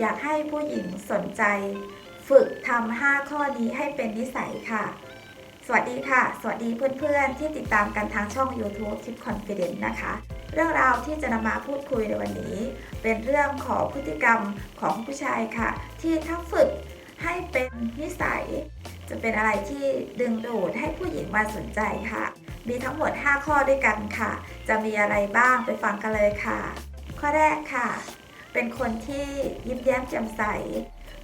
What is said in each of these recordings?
อยากให้ผู้หญิงสนใจ ฝึกทำ5ข้อนี้ให้เป็นนิสัยค่ะ สวัสดีค่ะ สวัสดีเพื่อนๆ ที่ติดตามกันทางช่อง YouTube Tip Confidence นะคะ เรื่องราวที่จะนำมาพูดคุยในวันนี้ เป็นเรื่องของพฤติกรรมของผู้ชายค่ะ ที่ถ้าฝึกให้เป็นนิสัย จะเป็นอะไรที่ดึงดูดให้ผู้หญิงมาสนใจค่ะ มีทั้งหมด 5 ข้อด้วยกันค่ะ จะมีอะไรบ้างไปฟังกันเลยค่ะ ข้อแรกค่ะ เป็นคนที่ยิ้มแย้มแจ่มใส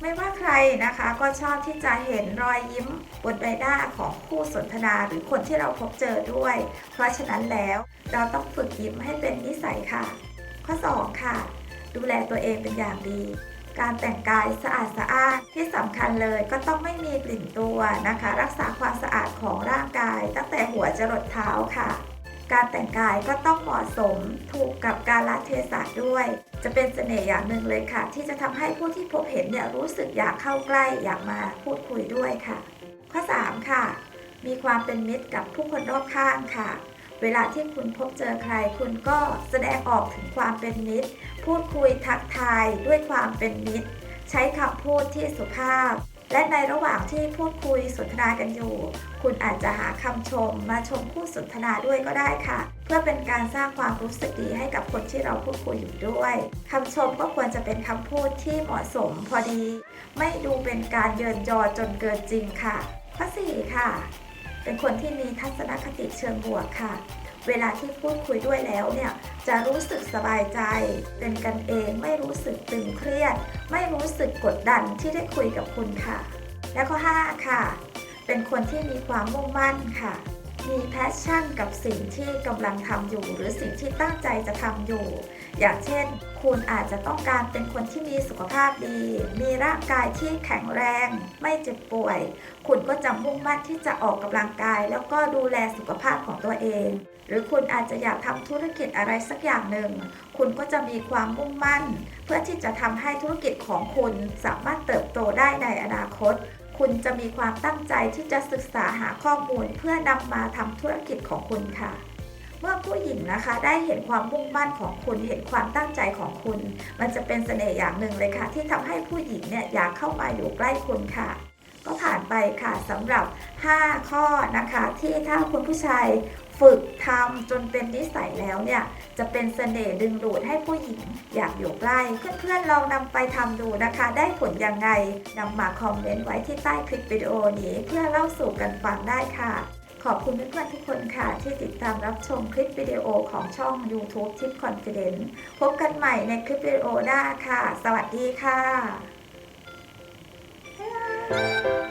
ไม่ว่าใครนะคะก็ชอบที่จะเห็นรอยยิ้มบนใบหน้าของคู่สนทนาหรือคนที่เราพบเจอด้วย เพราะฉะนั้นแล้วเราต้องฝึกยิ้มให้เป็นนิสัยค่ะ ข้อ 2 ค่ะ ดูแลตัวเองเป็นอย่างดีการแต่งกายสะอาดสะอาดที่สำคัญเลยก็ต้องไม่มีกลิ่นตัวนะคะ รักษาความสะอาดของร่างกายตั้งแต่หัวจรดเท้าค่ะ การแต่งกายก็ต้องเหมาะสมถูกกับการละเทศะด้วย จะเป็นเสน่ห์อย่างหนึ่งเลยค่ะ ที่จะทำให้ผู้ที่พบเห็นเนี่ยรู้สึกอยากเข้าใกล้อยากมาพูดคุยด้วยค่ะ ข้อ 3 ค่ะ มีความเป็นมิตรกับผู้คนรอบข้างค่ะ เวลาที่คุณพบเจอใคร คุณก็แสดงออกถึงความเป็นมิตร พูดคุยทักทายด้วยความเป็นมิตร ใช้คำพูดที่สุภาพ และในระหว่างที่พูดคุยสนทนากันอยู่ คุณอาจจะหาคำชมมาชมคู่สนทนาด้วยก็ได้ค่ะ เพื่อเป็นการสร้างความรู้สึกดีให้กับคนที่เราพูดคุยอยู่ด้วยคำชมก็ควรจะเป็นคำพูดที่เหมาะสมพอดี ไม่ดูเป็นการเยินยอจนเกินจริงค่ะ ข้อ 4 ค่ะ เป็นคนที่มีทัศนคติเชิงบวกค่ะ เวลาที่พูดคุยด้วยแล้วเนี่ยจะรู้สึกสบายใจ เป็นกันเองไม่รู้สึกตึงเครียด ไม่รู้สึกกดดันที่ได้คุยกับคุณค่ะ และข้อ 5 ค่ะ เป็นคนที่มีความมุ่งมั่นค่ะ มีแพชชั่นกับสิ่งที่กำลังทำอยู่ หรือสิ่งที่ตั้งใจจะทำอยู่ อย่างเช่น คุณอาจจะต้องการเป็นคนที่มีสุขภาพดี มีร่างกายที่แข็งแรง ไม่เจ็บป่วย คุณก็จะมุ่งมั่นที่จะออกกำลังกาย แล้วก็ดูแลสุขภาพของตัวเอง หรือคุณอาจจะอยากทำธุรกิจอะไรสักอย่างหนึ่ง คุณก็จะมีความมุ่งมั่น เพื่อที่จะทำให้ธุรกิจของคุณสามารถเติบโตได้ในอนาคตคุณจะมีความตั้งใจที่จะศึกษาหาข้อมูลเพื่อนำมาทำธุรกิจของคุณค่ะ เมื่อผู้หญิงนะคะได้เห็นความมุ่งมั่นของคุณเห็นความตั้งใจของคุณ มันจะเป็นเสน่ห์อย่างหนึ่งเลยค่ะ ที่ทำให้ผู้หญิงเนี่ยอยากเข้ามาอยู่ใกล้คุณค่ะ ก็ผ่านไปค่ะสำหรับ 5 ข้อนะคะ ที่ถ้าคุณผู้ชายฝึกทำจนเป็นนิสัยแล้วเนี่ย จะเป็นเสน่ห์ดึงดูดให้ผู้หญิงอยากอยู่ใกล้ เพื่อนๆลองนำไปทำดูนะคะ ได้ผลยังไงนำมาคอมเมนต์ไว้ที่ใต้คลิปวิดีโอนี้เพื่อเล่าสู่กันฟังได้ค่ะ ขอบคุณเพื่อนๆทุกคนค่ะ ที่ติดตามรับชมคลิปวิดีโอของช่อง YouTube Tip Confidence พบกันใหม่ในคลิปวิดีโอหน้าค่ะ สวัสดีค่ะ Bye.